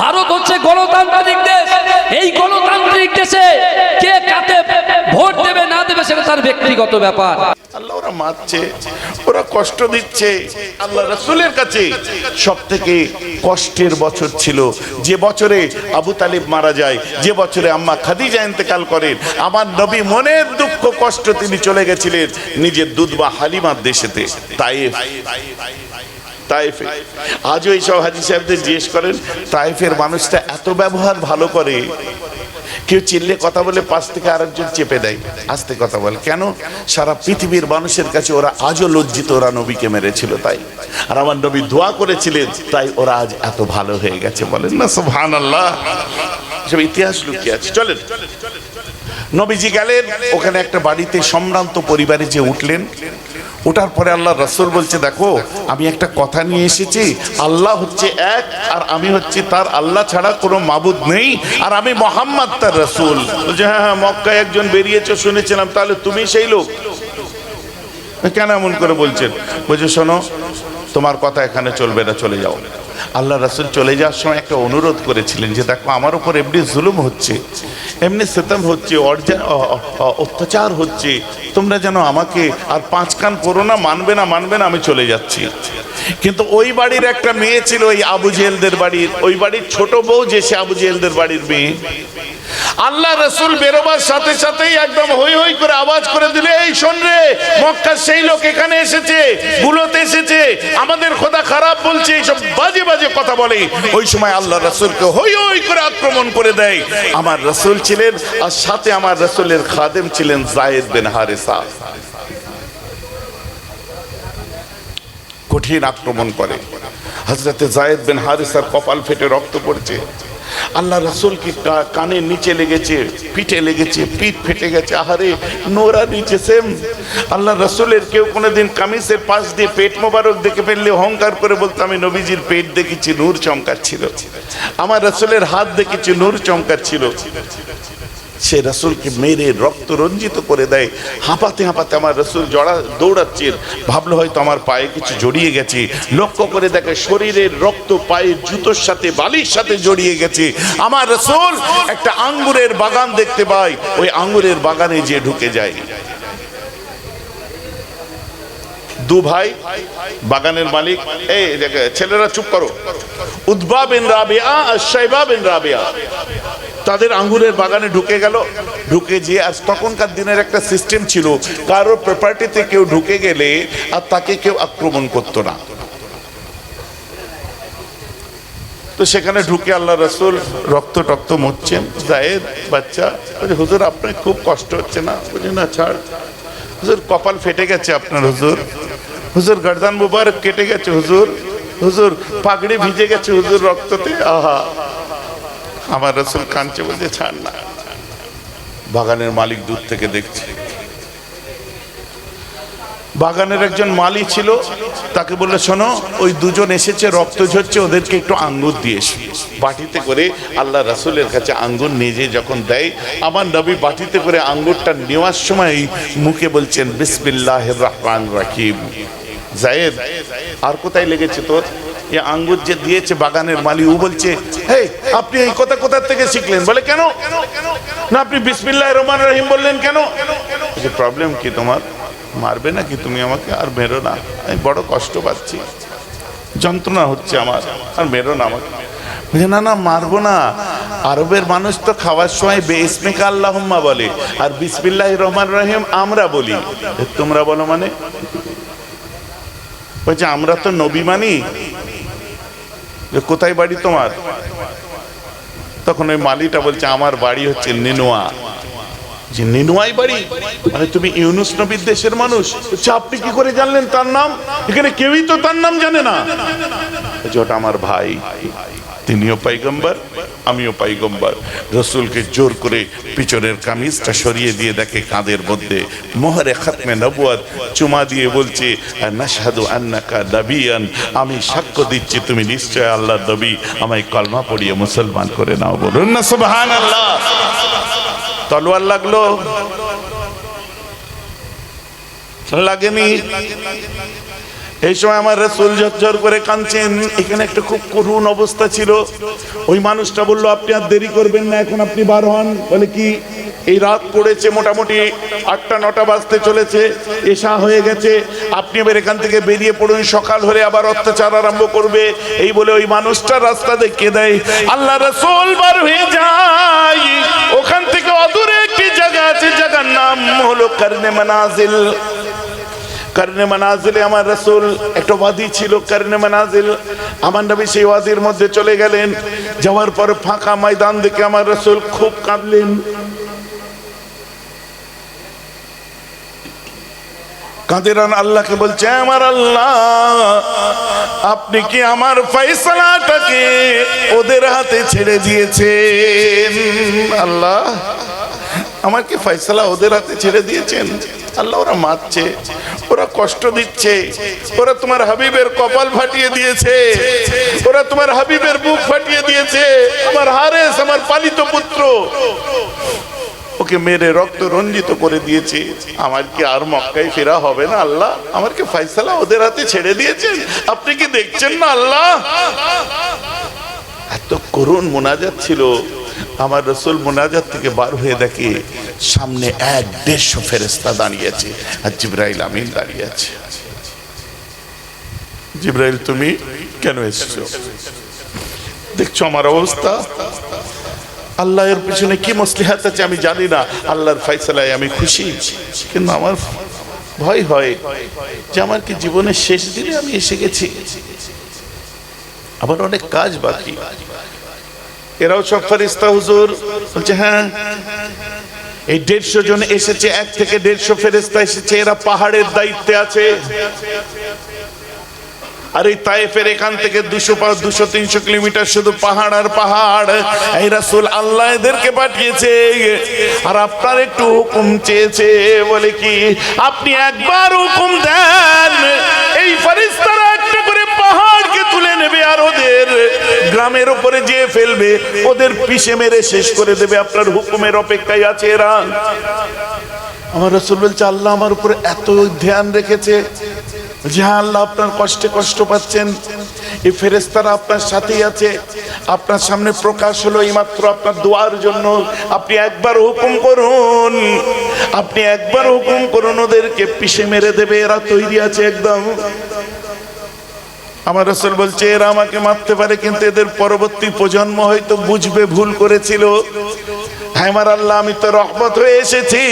ভারত হচ্ছে গণতান্ত্রিক দেশ। এই গণতান্ত্রিক দেশে কে কাতে ভোট দেবে, না দেবে, সেটা তার ব্যক্তিগত ব্যাপার। আল্লাহ ওরা মারছে, ওরা কষ্ট দিচ্ছে, আল্লাহ রাসূলের কাছে। সব থেকে কষ্টের বছর ছিল, যে বছরে আবু তালিব মারা যায়, যে বছরে আম্মা খাদিজা ইন্তেকাল করেন, আমার নবী মনের দুঃখ, কষ্ট তিনি চলে গেছিলেন নিজের দুধবা হালিমার দেশেতে। তাইফ তাইফে। আজও এইসব হাজি সাহেবদের জিজ্ঞেস করেন, তাইফের মানুষটা এত ব্যবহার ভালো করে, কেউ চিল্লে কথা বলে পাশ থেকে আরেকজন চেপে দেয়, আস্তে কথা বলে। কেন? সারা পৃথিবীর মানুষের কাছে ওরা আজও লজ্জিত ওরা নবীকে মেরেছিল তাই। আর আমার নবী দোয়া করেছিলেন, তাই ওরা আজ এত ভালো হয়ে গেছে বলেন না সুবহান আল্লাহ সব ইতিহাস লুকিয়ে আছে। চলেন। নবীজি গেলেন, ওখানে একটা বাড়িতে সম্ভ্রান্ত পরিবারে যে উঠলেন ওঠার পরে আল্লাহ রসুল বলছে, দেখো, আমি একটা কথা নিয়ে এসেছি। আল্লাহ হচ্ছে এক, আর আমি হচ্ছি তার। আল্লাহ ছাড়া কোনো মাবুদ নেই, আর আমি মোহাম্মদ তার রসুল। বলছে হ্যাঁ হ্যাঁ মক্কায় একজন বেরিয়েছে, শুনেছিলাম। তাহলে তুমি সেই লোক? কেন এমন করে বলছেন? বলছে, শোনো, তোমার কথা এখানে চলবে না, চলে যাও। আল্লাহ রাসুল চলে যাওয়ার সময় একটা অনুরোধ করেছিলেন যে দেখো আমার উপর এমনি জুলুম হচ্ছে, এমনি সেতম হচ্ছে অত্যাচার হচ্ছে, তোমরা যেন আমাকে আর পাঁচ কান করো না, মানবে না মানবে না, আমি চলে যাচ্ছি। কিন্তু ওই বাড়ির একটা মেয়ে ছিল ওই আবু জেহেলদের বাড়ির, ওই বাড়ির ছোট বউ যে, সে আবু জেহেলদের বাড়ির মেয়ে। আল্লাহ রসুল বেরোবার সাথে সাথেই একদম হই হই করে আওয়াজ করে দিলে, এই শোন রে, মক্কার সেই লোক এখানে এসেছে, গুলোতে এসেছে, আমাদের খোদা খারাপ বলছে, এইসব বাজে বাজে কথা বলে। ওই সময় আল্লাহ রসুলকে হই হই করে আক্রমণ করে দেয়। আমার রসুল ছিলেন আর সাথে আমার রসুলের খাদেম ছিলেন জায়েদ বিন হারেসা। কঠিন আক্রমণ করে। হজরতে জায়েদ বিন হারিসার কপাল ফেটে রক্ত পড়ছে। আল্লাহ রসুল কি কানে নিচে লেগেছে, পিঠে লেগেছে, পিঠ ফেটে গেছে, আহারে, নোরা নিচে সেম আল্লাহ রসুলের কেউ কোনোদিন কামিজের পাশ দিয়ে পেট মোবারক দেখে ফেললে অহংকার করে বলতো, আমি নবীজির পেট দেখেছি, নূর চমকাচ্ছিল। আমার রসুলের হাত দেখেছি, নূর চমকাচ্ছিল। সে রসুলকে মেরে রক্ত রঞ্জিত করে দেয়। হাঁপাতে হাঁপাতে আমার রসুল জড়া দৌড়াচ্ছেন। ভাবলো হয়তো আমার পায়ে কিছু জড়িয়ে গেছে। লক্ষ্য করে দেখে শরীরের রক্ত পায়ের জুতোর সাথে বালির সাথে জড়িয়ে গেছে। আমার রসুল একটা আঙ্গুরের বাগান দেখতে পাই ওই আঙ্গুরের বাগানে যে ঢুকে যায়। দু ভাই, বাগানের মালিক, এই ছেলেরা চুপ করো। উদ্বা বিন রাবিয়া আর সাইবা বিন রাবিয়া। তাদের আঙ্গুরের বাগানে ঢুকে গেল। ঢুকে যে আজ তখনকার দিনের একটা সিস্টেম ছিল কারোর প্রপার্টিতে কেউ ঢুকে গেলে আর তাকে কেউ আক্রমণ করতো না। তো সেখানে ঢুকে আল্লাহ রসুল রক্ত টক্ত মুচ্ছেন জায়েদ বাচ্চা। বলছে, হুজুর আপনার খুব কষ্ট হচ্ছে না? বলছে না ছাড়। হুজুর কপাল ফেটে গেছে আপনার হুজুর। হুজুর গর্দান মুবারক কেটে গেছে হুজুর। হুজুর পাগড়ি ভিজে গেছে হুজুর রক্ততে। আহা। আমার রসুল কাঁদছে বলছে, ছাড় না। বাগানের মালিক দূর থেকে দেখছে। বাগানের একজন মালি ছিল, তাকে বললে, শোনো, ওই দুজন এসেছে, রক্ত ঝরছে, ওদেরকে একটু আঙ্গুর দিয়ে এসো। বাটিতে করে আল্লাহ রাসুলের কাছে আঙ্গুর যেয়ে যখন দেয়, আমার নবী বাটিতে করে আঙ্গুরটা নেওয়ার সময় মুখে বলছেন বিসমিল্লাহ রহমান রাকিব জায়েদ, আর কোথায় লেগেছে তোর? এ আঙ্গুর যে দিয়েছে বাগানের মালি ও বলছে হে আপনি এই কথা কোথার থেকে শিখলেন? বলে, কেন? না, আপনি বিসমিল্লাহ রহমান রহিম বললেন কেন? প্রবলেম কি তোমার? মারবে নাকি তুমি আমাকে? আর মেরো না। আমি বড় কষ্ট পাচ্ছি। যন্ত্রণা হচ্ছে আমার। আর মেরো না আমাকে। না না, মারবো না। আরবের মানুষ তো খাওয়ার সময় বেসমেকা আল্লাহম্মা বলে, আর বিসমিল্লাহ রহমান রহিম আমরা বলি। তোমরা বলো মানে? বলছে, আমরা তো নবী মানি। যে কোথায় বাড়ি তোমার? তখন ওই মালিটা বলছে আমার বাড়ি হচ্ছে নিনুয়া। যে নিনুয়াই বাড়ি? মানে তুমি ইউনুস নবীর দেশের মানুষ। বলছে, আপনি কি করে জানলেন তার নাম? এখানে কেউই তো তার নাম জানে না। ওটা আমার ভাই। তিনিও পাইগম্বর, আমিও পাইগম্বর। রসুলকে জোর করে পিছনের কামিজটা সরিয়ে দিয়ে দেখে কাঁধের মধ্যে, মোহরে খাতমে নবুয়াত চুমা দিয়ে বলছে নাশহাদু আন্নাকা আমি সাক্ষ্য দিচ্ছি, তুমি নিশ্চয় আল্লাহ নবী, আমায় কলমা পড়িয়ে মুসলমান করে নাও। বলুন না, সুবহানাল্লাহ। তলোয়ার লাগল? লাগেনি? এই সময় আমার রসুল ঝরঝর করে কাঁদছেন। এখানে একটা খুব করুণ অবস্থা ছিল। ওই মানুষটা বলল, আপনি আর দেরি করবেন না, এখন আপনি বার হন। বলে কি, এই রাত পড়েছে, মোটামুটি আটটা, নটা বাজতে চলেছে, এসা হয়ে গেছে। আপনি এবার এখান থেকে বেরিয়ে পড়ুন, সকাল হলে আবার অত্যাচার আরম্ভ করবে। এই বলে ওই মানুষটা রাস্তা দেখিয়ে দেয়, আল্লাহ রসুল বার হয়ে যায় ওখান থেকে অদূরে একটি জায়গা আছে জায়গার নাম হলো কর্ণে মানাজিল। কর্ণে মানাজিলে আমার রসুল একটা ওয়াদি ছিল, কর্ণে মানাজিল আমার নবী সেই ওয়াদির মধ্যে চলে গেলেন। যাওয়ার পর ফাঁকা ময়দান দেখে আমার রসুল খুব কাঁদলেন। কাঁদেরান আল্লাহকে বলছে আমার আল্লাহ, আপনি কি আমার ফয়সালাটাকে ওদের হাতে ছেড়ে দিয়েছেন? আল্লাহ। আমার কি ফয়সালা ওদের হাতে ছেড়ে দিয়েছেন। আল্লাহ ওরা মারছে, ওরা কষ্ট দিচ্ছে, ওরা তোমার হাবিবের কপাল ফাটিয়ে দিয়েছে, ওরা তোমার হাবিবের বুক ফাটিয়ে দিয়েছে, আমার হারেস, আমার পালিত পুত্র। ওকে মেরে রক্ত রঞ্জিত করে দিয়েছে। আমার কি আর মক্কায় ফেরা হবে না আল্লাহ? আমার কি ফয়সালা ওদের হাতে ছেড়ে দিয়েছেন আপনি কি দেখছেন না আল্লাহ? এত করুণ মোনাজাত ছিল। আমার রসুল মোনাজাত থেকে বার হয়ে দেখে সামনে এক দেড়শো ফেরেস্তা দাঁড়িয়েছে আর জিব্রাইল আমিন দাঁড়িয়ে আছে। জিব্রাইল, তুমি কেন এসছো? দেখছ আমার অবস্থা? আল্লাহর পিছনে কি মসলিহাত আছে আমি জানি না। আল্লাহর ফয়সালায় আমি খুশি। কিন্তু আমার ভয় হয় যে আমার কি জীবনের শেষ দিনে আমি এসে গেছি? আবার অনেক কাজ বাকি। এরাও সব ফারিস্তা হুজুর। বলছে হ্যাঁ এই দেড়শো জন এসেছে, এক থেকে দেড়শো ফেরেস্তা এসেছে, এরা পাহাড়ের দায়িত্বে আছে। আর এই তাইফের এখান থেকে দুশো পাঁচ দুশো, তিনশো কিলোমিটার শুধু পাহাড় আর পাহাড়। এই রাসুল আল্লাহ এদেরকে পাঠিয়েছে। আর আপনার একটু হুকুম চেয়েছে, বলে কি, আপনি একবার হুকুম দেন, এই ফারিস্তারা গ্রামের উপরে যে ফেলবে, ওদের পিষে মেরে শেষ করে দেবে, আপনার হুকুমের অপেক্ষায় আছে এরা। আমার রসুল বলছে, আল্লাহ আমার উপরে এত ধ্যান রেখেছে যে হ্যাঁ আল্লাহ আপনার কষ্টে কষ্ট পাচ্ছেন। এই ফেরেস্তারা আপনার সাথেই আছে। আপনার সামনে প্রকাশ হলো এইমাত্র আপনার দোয়ার জন্য। আপনি একবার হুকুম করুন। আপনি একবার হুকুম করুন, ওদেরকে পিষে মেরে দেবে, এরা তৈরি আছে একদম। আমার রসুল বলছে, এরা আমাকে মারতে পারে, কিন্তু এদের পরবর্তী প্রজন্ম হয়তো বুঝবে, ভুল করেছিল। হ্যাঁ আল্লাহ, আমি তো রহমত হয়ে এসেছি।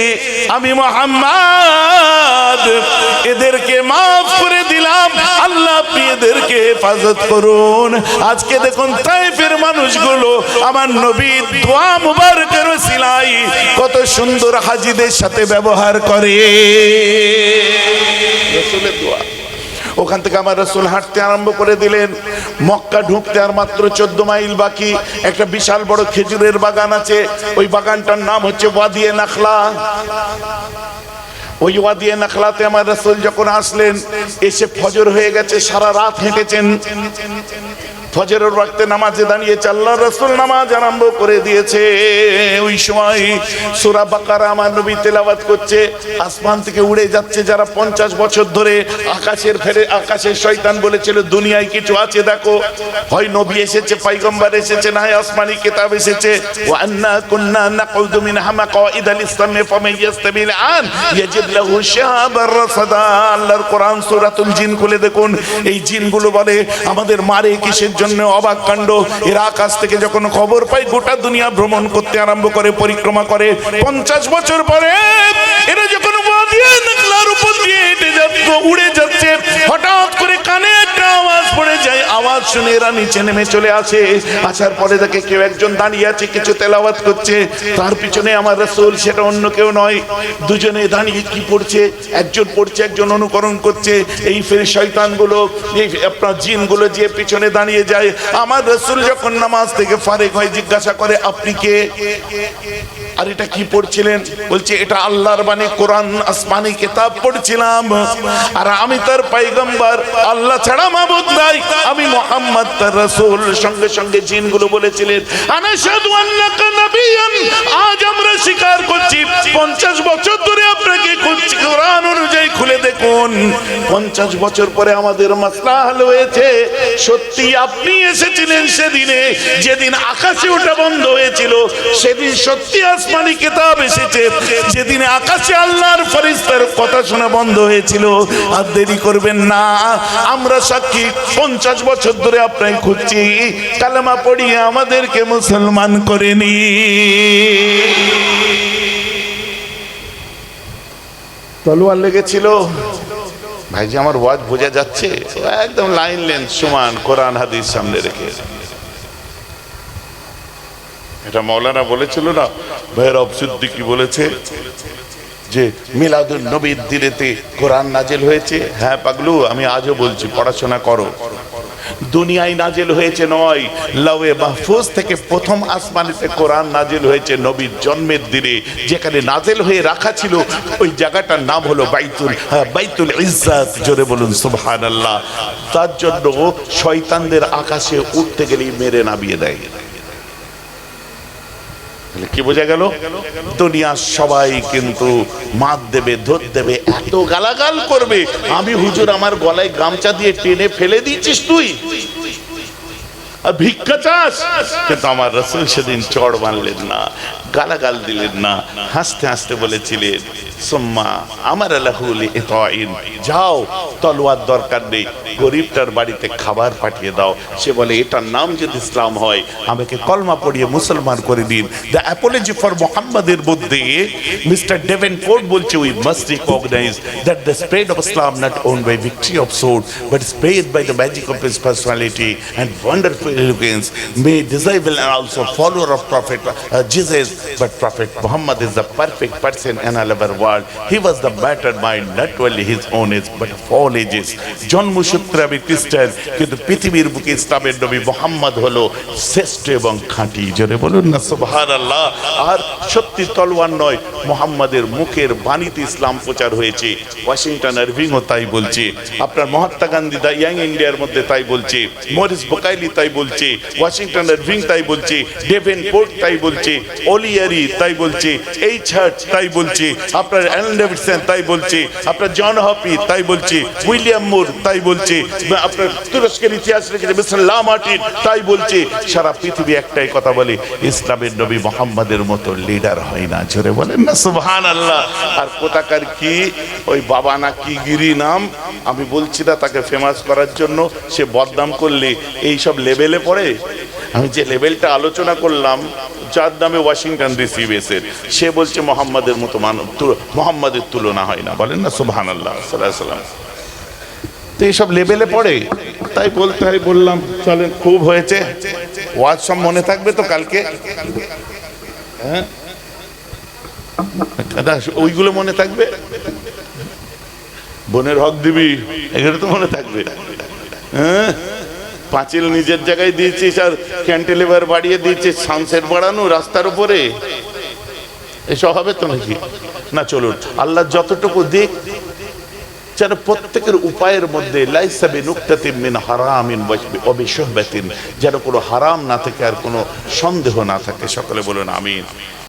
আমি মোহাম্মদ, এদেরকে মাফ করে দিলাম। আল্লাহ এদেরকে হেফাজত করুন। আজকে দেখুন, তাইফের মানুষগুলো, আমার নবী দোয়া মুবারকের সিলাই কত সুন্দর হাজিদের সাথে ব্যবহার করে। দোয়া। ওখান থেকে আমার রসুল হাঁটতে আরম্ভ করে দিলেন। মক্কা ঢুকতে আর মাত্র চোদ্দ মাইল বাকি। একটা বিশাল বড় খেজুরের বাগান আছে। ওই বাগানটার নাম হচ্ছে ওয়াদিয়ে নাখলা। ওই ওয়াদিয়ে নাখলাতে আমার রসুল যখন আসলেন, এসে ফজর হয়ে গেছে, সারা রাত হেঁটেছেন। ফজরের ওয়াক্তে নামাজে দাঁড়িয়েছে আল্লাহ রসুল নামাজ আরম্ভ করে দিয়েছে। ওই সময় সুরা বাকারা আমার নবী তেলাওয়াত করছে। আসমান থেকে উড়ে যাচ্ছে যারা পঞ্চাশ বছর ধরে আকাশের ফেরে, আকাশের শয়তান বলেছিল, দুনিয়ায় কিছু আছে, দেখো। হয় নবী এসেছে, পাইগম্বার এসেছে না হয় আসমানি কিতাব এসেছে। ওয়া আন্না কুন্না নাকুদু মিনহা মাকাইদা লিস-সামি ফামান ইয়াস্তামিল আন ইয়াজিদ লাহু শিহাবার রাসাদা। আল্লাহর কোরআন সূরাতুল জিন খুলে দেখুন। এই জিনগুলো বলে, আমাদের মারে কিসের জন্য অবাক কাণ্ড। এরা আকাশ থেকে যখন খবর পাই, গোটা দুনিয়া ভ্রমণ করতে আরম্ভ করে, পরিক্রমা করে, পঞ্চাশ বছর পরে এরা যখন উড়ে যাচ্ছে। হঠাৎ করে কানে একটা আওয়াজ পড়ে যায়। আওয়াজ শুনে এরা নিচে চলে আসে। আসার পরে দেখে কেউ একজন দাঁড়িয়ে আছে, কিছু তেলাওয়াত করছে। তার পিছনে আমার রসুল, সেটা অন্য কেউ নয়। দুজনে দাঁড়িয়ে কি পড়ছে? একজন পড়ছে, একজন অনুকরণ করছে। এই ফের শয়তানগুলো, এই আপনার জিনগুলো যে পিছনে দাঁড়িয়ে যায়। আমার রসুল যখন নামাজ থেকে ফারেক হয়, জিজ্ঞাসা করে, আপনি কে? আর এটা কি পড়ছিলেন? বলছে, এটা আল্লাহর বাণী, কোরআন, আসমানি কিতাব পড়ছিলাম। আর আমি তার পাইগম্বর, আল্লাহ ছাড়া মাবুদ নাই। আমি মোহাম্মদ তার রাসূল। সঙ্গে সঙ্গে জিনগুলো বলেছিলেন আনাশাদু আন্নাকা নাবিয়ান আজ আমরা স্বীকার করছি 50 বছর ধরে আপনাকে খুঁজছি। কোরআন অনুযায়ী খুলে দেখুন। 50 বছর পরে আমাদের মাসলা হাল হয়েছে। সত্যি আপনি এসেছিলেন সেদিনে। যেদিন আকাশে ওটা বন্ধ হয়েছিল, সেদিন সত্যি আসমানি কিতাব এসেছে। যেদিন আকাশে আল্লাহর ফরিস্তার কথা শোনা বন্ধ হয়েছিল, আর দেরি করবেন না। আমরা সাক্ষী, পঞ্চাশ বছর ধরে আপনাকে খুঁজছি। কালেমা পড়িয়ে আমাদেরকে মুসলমান করেনি তলোয়ার লেগেছিল। ভাই যে আমার ওয়াজ বোঝা যাচ্ছে। একদম লাইন লেন সমান কোরআন, হাদিস সামনে রেখে। এটা মৌলানা বলেছিল না ভৈরব সিদ্দিকি বলেছে যে মিলাদুল নবীর দিলেতে কোরআন নাজেল হয়েছে। হ্যাঁ পাগলু আমি আজও বলছি পড়াশোনা করো। দুনিয়ায় নাজেল হয়েছে নয় লাউয়ে মাহফুজ থেকে প্রথম আসমানিতে কোরআন নাজেল হয়েছে নবীর জন্মের দিনে। যেখানে নাজেল হয়ে রাখা ছিল ওই জায়গাটার নাম হলো বাইতুল হ্যাঁ, বাইতুল ইজ্জাত জোরে বলুন সুবহানাল্লাহ। তার জন্য শয়তানদের আকাশে উঠতে গেলেই মেরে নামিয়ে দেয়। কি বোঝা গেল? দুনিয়ার সবাই কিন্তু মাত দেবে ধর দেবে, এত গালাগাল করবে। আমি হুজুর, আমার গলায় গামছা দিয়ে টেনে ফেলে দিচ্ছিস তুই। ভিক্ষা চাস? কিন্তু আমার রসুল সেদিন চড় মানলেন না। গালাগাল দিলেন না হাসতে হাসতে বলেছিলেন সোম্মা আমার আল্লাহুল যাও তলোয়ার দরকার নেই গরিবটার বাড়িতে খাবার পাঠিয়ে দাও। সে বলে এটার নাম যদি ইসলাম হয় আমাকে কলমা পড়িয়ে মুসলমান করে দিন। দ্য অ্যাপোলজি ফর মোহাম্মদের মধ্যে মিস্টার ডেভেন ফোর্ড বলছে we must recognize that the spread of Islam not won by victory of sword but spread by the magic of his personality and wonderful eloquence may disciple and also follower of uh, jesus but prophet muhammad is the perfect person in our world. He was the battered mind not only his own age, but of all ages. জন্মসূত্রে আমি খ্রিস্টান কিন্তু পৃথিবীর বুকে ইসলামের নবী মোহাম্মদ হলো শ্রেষ্ঠ এবং খাঁটি। জোরে বলুন না সুবহান আল্লাহ আর সত্যি তলোয়ার নয়, মোহাম্মদের মুখের বাণীতে ইসলাম প্রচার হয়েছে। ওয়াশিংটন আরভিংও তাই বলছে। আপনার মহাত্মা গান্ধী দা ইয়াং ইন্ডিয়ার মধ্যে তাই বলছে। মরিস বোকাইলি তাই বলছে। ওয়াশিংটন আরভিং তাই বলছে। ডেভেন পোর্ট তাই বলছে। ওলিয়ারি তাই বলছে। এইচ হার্ট তাই বলছে। আপনার অ্যালেন ডেভিডসন তাই বলছে। আপনার জন হপি তাই বলছে। উইলিয়াম মুর তাই বলছে। আপনার তুরস্কের ইতিহাস রেখেছে মিস্টার লা মার্টিন তাই বলছে। সারা পৃথিবী একটাই কথা বলে, ইসলামের নবী মোহাম্মদের মতো লিডার হয় না। জোরে বলেন না সুবহান আল্লাহ আর কোথাকার কি? ওই বাবা না কি গিরি নাম? আমি বলছি না তাকে ফেমাস করার জন্য। সে বদনাম করলে এই সব লেভেলে পড়ে? আমি যে লেভেলটা আলোচনা করলাম, যার নামে ওয়াশিংটন ডিসি বেসের সে বলছে মোহাম্মদের মতো মানব মোহাম্মদের তুলনা হয় না। বলেন না সুবহান আল্লাহ সাল্লাম তো এইসব লেভেলে পড়ে। তাই বলতে হয় বললাম, চলেন, খুব হয়েছে। ওয়াজ সব মনে থাকবে তো কালকে? হ্যাঁ? ওইগুলো মনে থাকবে? বোনের হক দিবি, এগুলো তো মনে থাকবে। হ্যাঁ? পাঁচিল নিজের জায়গায় দিয়েছিস আর ক্যান্টিলিভার বাড়িয়ে দিয়েছিস সানসেট বাড়ানো রাস্তার উপরে। এসব হবে তো নাকি? না, চলুন। আল্লাহ যতটুকু দিক, যেন প্রত্যেকের উপায়ের মধ্যে লাইসাবি নুক্তাতিন মিন হারামিন অবিশহবাতিন যেন কোনো হারাম না থাকে আর কোনো সন্দেহ না থাকে। সকলে বলুন, আমিন।